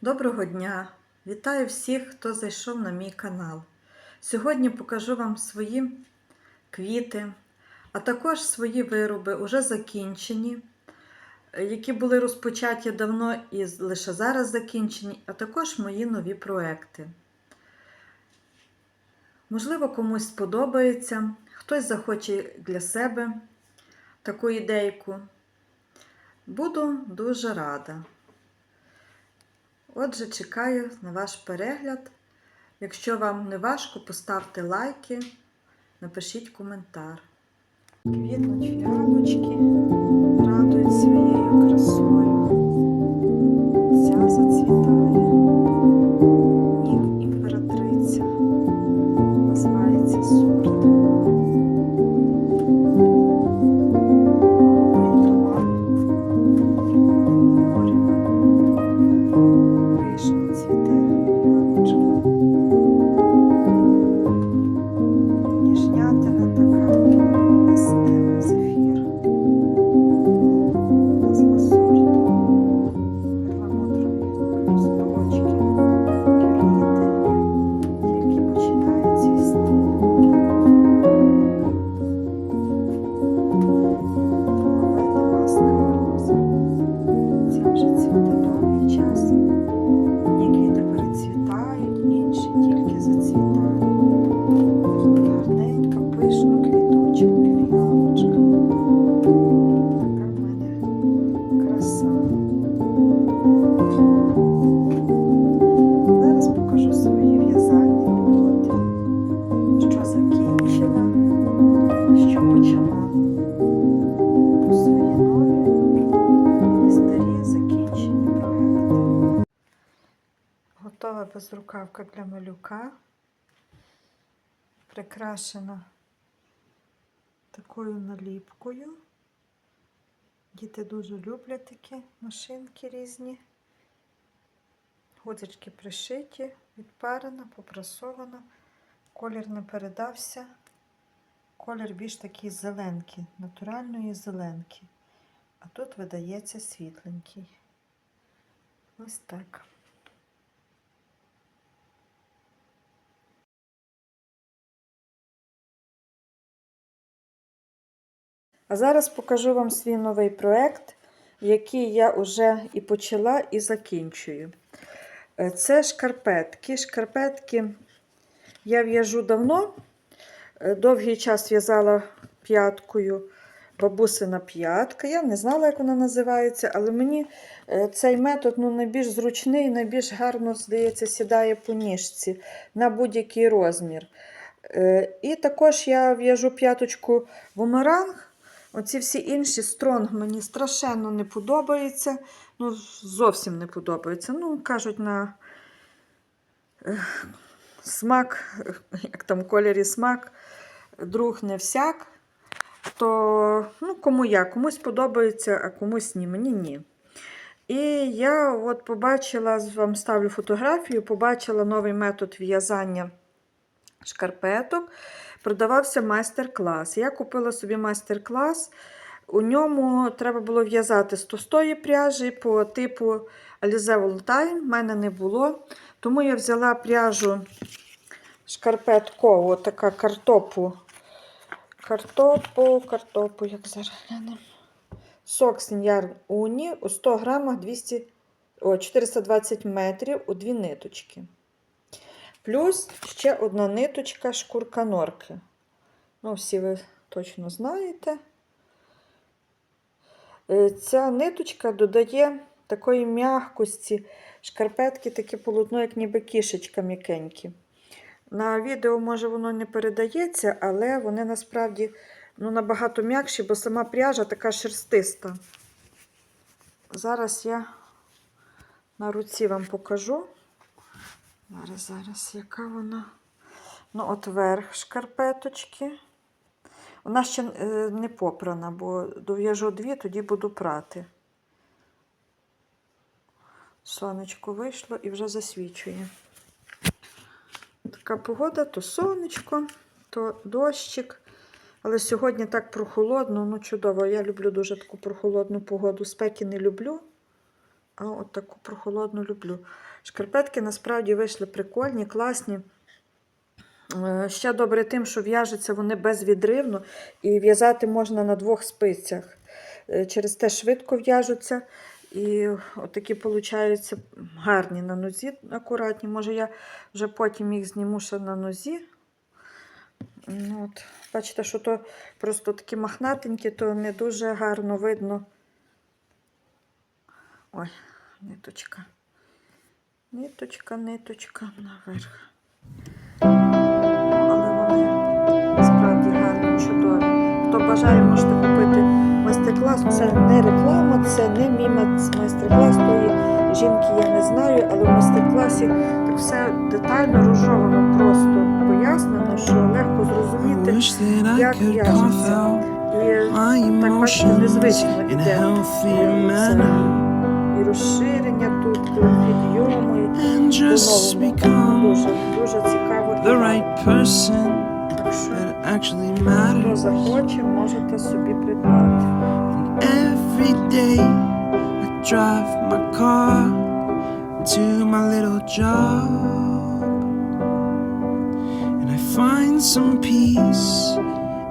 Доброго дня! Вітаю всіх, хто зайшов на мій канал. Сьогодні покажу вам свої квіти, а також свої вироби, уже закінчені, які були розпочаті давно і лише зараз закінчені, а також мої нові проекти. Можливо, комусь сподобається, хтось захоче для себе таку ідейку. Буду дуже рада. Отже, чекаю на ваш перегляд. Якщо вам не важко, поставте лайки, напишіть коментар. Квітнуть фіалочки, Готова безрукавка для малюка. Прикрашена такою наліпкою. Діти дуже люблять такі машинки різні. Гудзички пришиті, відпарена, попрасована. Колір не передався. Колір більш такий зеленький, натуральної зеленки. А тут видається світленький. Ось так. А зараз покажу вам свій новий проект, який я вже і почала, і закінчую. Е, Це шкарпетки. Шкарпетки я в'яжу давно. Е, Довгий час в'язала п'яткою бабусина п'ятка. Я не знала, як вона називається, але мені е, цей метод ну, найбільш зручний, найбільш гарно, здається, сідає по ніжці на будь-який розмір. І також я в'яжу п'яточку бумеранг. Оці всі інші стронг мені страшенно не подобаються. Ну, зовсім не подобаються. Ну, кажуть, на е, смак, як там кольорі смак, друг не всяк. То ну, кому як, комусь подобається, а комусь ні. Мені ні. І я от побачила, вам ставлю фотографію, побачила новий метод в'язання шкарпеток. Продавався майстер-клас. Я купила собі майстер-клас. У ньому треба було в'язати з товстої пряжі по типу Alize Voltime. в мене не було. Тому я взяла пряжу шкарпетку, така картопу. Картопу, картопу, як зараз глянемо. Соксін Ярн Уні у 100 грамах 200, о, 420 метрів у дві ниточки. Плюс ще одна ниточка шкурка норки. Ну, всі ви точно знаєте. Е, Ця ниточка додає такої м'якості, шкарпетки таке полотно, як ніби кішечка м'якенькі. На відео, може, воно не передається, але вони насправді ну, набагато м'якші, бо сама пряжа така шерстиста. Зараз я на руці вам покажу. Зараз, зараз, яка вона? Ну, от верх шкарпеточки. Вона ще е, не попрана, бо дов'яжу дві, тоді буду прати. Сонечко вийшло і вже засвічує. Така погода, то сонечко, то дощик. Але сьогодні так прохолодно, ну чудово. Я люблю дуже таку прохолодну погоду. Спеки не люблю. А от таку прохолодну люблю. Шкарпетки насправді вийшли прикольні, класні. Е, Ще добре тим, що в'яжуться вони безвідривно і в'язати можна на двох спицях. Е, Через те швидко в'яжуться. І отакі получаються гарні на нозі, акуратні. Може, я вже потім їх зніму ще на нозі. Ну, от, бачите, що то просто такі махнатенькі, то не дуже гарно видно. Ой, ниточка. Ниточка, ниточка наверх. Але вони справді гарні, чудові. Хто бажає, можете купити майстер-клас. Це не реклама, це не мій майстер-клас. Тої жінки я не знаю, але в майстер-класі так все детально розжовано, просто пояснено, що легко зрозуміти. як в'яжеться. І так бачите, незвично йде. І розширення тут, і підйому, і and just по-новому. become Дуже, дуже цікаво. the right person Так що, that actually хто matters. захоче, можете собі придбати. Every day I drive my car to my little job and I find some peace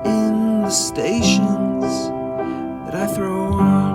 in the stations that I throw on